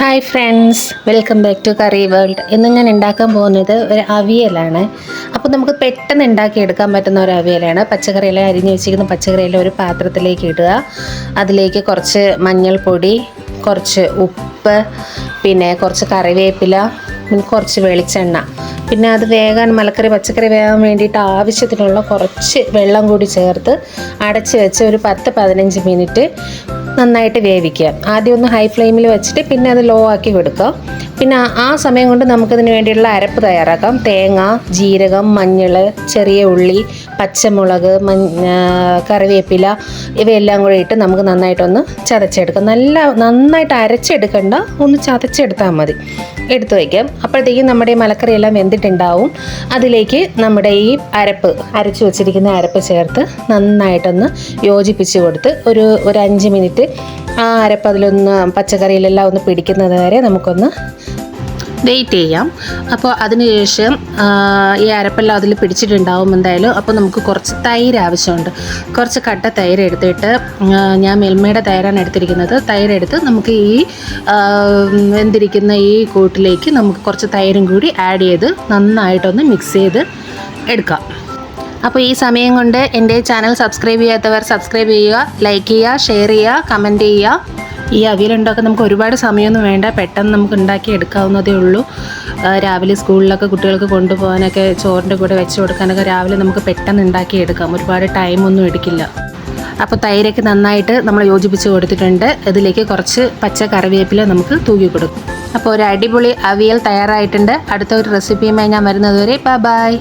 Hi friends welcome back to curry world ഇന്ന് ഞാൻ ഉണ്ടാക്കാൻ പോകുന്നത് ഒരു അവിയലാണ്. അപ്പോൾ നമുക്ക് പെട്ടെന്ന് ഉണ്ടാക്കിയെടുക്കാൻ പറ്റുന്ന ഒരു അവിയലാണ്. പച്ചക്കറിയെല്ലാം അരിഞ്ഞ് വെച്ചിരിക്കുന്ന പച്ചക്കറിയെല്ലാം ഒരു പാത്രത്തിലേക്ക് ഇടുക. അതിലേക്ക് കുറച്ച് മഞ്ഞൾപ്പൊടി കുറച്ച് ഉപ്പ് പിന്നെ കുറച്ച് കറിവേപ്പില പിന്നെ കുറച്ച് വെളിച്ചെണ്ണ. പിന്നെ അത് വേകാൻ മലക്കറി പച്ചക്കറി വേകാൻ വേണ്ടിയിട്ട് ആവശ്യത്തിനുള്ള കുറച്ച് വെള്ളം കൂടി ചേർത്ത് അടച്ച് വെച്ച് ഒരു പത്ത് പതിനഞ്ച് മിനിറ്റ് നന്നായിട്ട് വേവിക്കുക. ആദ്യം ഒന്ന് ഹൈ ഫ്ലെയിമിൽ വെച്ചിട്ട് പിന്നെ അത് ലോ ആക്കി കൊടുക്കുക. പിന്നെ ആ- സമയം കൊണ്ട് നമുക്കിതിന് വേണ്ടിയുള്ള അരപ്പ് തയ്യാറാക്കാം. തേങ്ങ ജീരകം മഞ്ഞൾ ചെറിയ ഉള്ളി പച്ചമുളക് കറിവേപ്പില ഇവയെല്ലാം കൂടി ഇട്ട് നമുക്ക് നന്നായിട്ടൊന്ന് ചതച്ചെടുക്കാം. നല്ല നന്നായിട്ട് അരച്ചെടുക്കണ്ട. ഒന്ന് ചതച്ചെടുത്താൽ മതി. എടുത്തു വയ്ക്കാം. അപ്പോഴത്തേക്കും നമ്മുടെ ഈ മലക്കറിയെല്ലാം വെന്തിട്ടുണ്ടാവും. അതിലേക്ക് നമ്മുടെ ഈ അരപ്പ് അരച്ചു വച്ചിരിക്കുന്ന അരപ്പ് ചേർത്ത് നന്നായിട്ടൊന്ന് യോജിപ്പിച്ച് കൊടുത്ത് ഒരു ഒരു അഞ്ച് മിനിറ്റ് ആ അരപ്പ് അതിലൊന്ന് പച്ചക്കറിയിലെല്ലാം ഒന്ന് പിടിക്കുന്നത് വരെ നമുക്കൊന്ന് വെയിറ്റ് ചെയ്യാം. അപ്പോൾ അതിനുശേഷം ഈ അരപ്പെല്ലാം അതിൽ പിടിച്ചിട്ടുണ്ടാവും എന്തായാലും. അപ്പോൾ നമുക്ക് കുറച്ച് തൈര് ആവശ്യമുണ്ട്. കുറച്ച് കട്ട തൈര് എടുത്തിട്ട് ഞാൻ മെൽമയുടെ തൈരാണ് എടുത്തിരിക്കുന്നത്. തൈരെടുത്ത് നമുക്ക് ഈ വെന്തിരിക്കുന്ന ഈ കൂട്ടിലേക്ക് നമുക്ക് കുറച്ച് തൈരും കൂടി ആഡ് ചെയ്ത് നന്നായിട്ടൊന്ന് മിക്സ് ചെയ്ത് എടുക്കാം. അപ്പോൾ ഈ സമയം കൊണ്ട് എന്റെ ചാനൽ സബ്സ്ക്രൈബ് ചെയ്യാത്തവർ സബ്സ്ക്രൈബ് ചെയ്യുക ലൈക്ക് ചെയ്യുക ഷെയർ ചെയ്യുക കമന്റ് ചെയ്യുക. ഈ അവിയലുണ്ടാക്കാൻ നമുക്ക് ഒരുപാട് സമയമൊന്നും വേണ്ട. പെട്ടെന്ന് നമുക്ക് ഉണ്ടാക്കി എടുക്കാവുന്നതേ ഉള്ളൂ. രാവിലെ സ്കൂളിലൊക്കെ കുട്ടികൾക്ക് കൊണ്ടുപോകാനൊക്കെ ചോറിന്റെ കൂടെ വെച്ച് കൊടുക്കാനൊക്കെ രാവിലെ നമുക്ക് പെട്ടെന്ന് ഉണ്ടാക്കി എടുക്കാം. ഒരുപാട് ടൈമൊന്നും എടുക്കില്ല. അപ്പോൾ തൈരൊക്കെ നന്നായിട്ട് നമ്മൾ യോജിപ്പിച്ച് കൊടുത്തിട്ടുണ്ട്. ഇതിലേക്ക് കുറച്ച് പച്ച കറിവേപ്പില നമുക്ക് തൂക്കി കൊടുക്കും. അപ്പോൾ ഒരു അടിപൊളി അവിയൽ തയ്യാറായിട്ടുണ്ട്. അടുത്ത ഒരു റെസിപ്പിയുമായി ഞാൻ വരുന്നതുവരെ ബൈ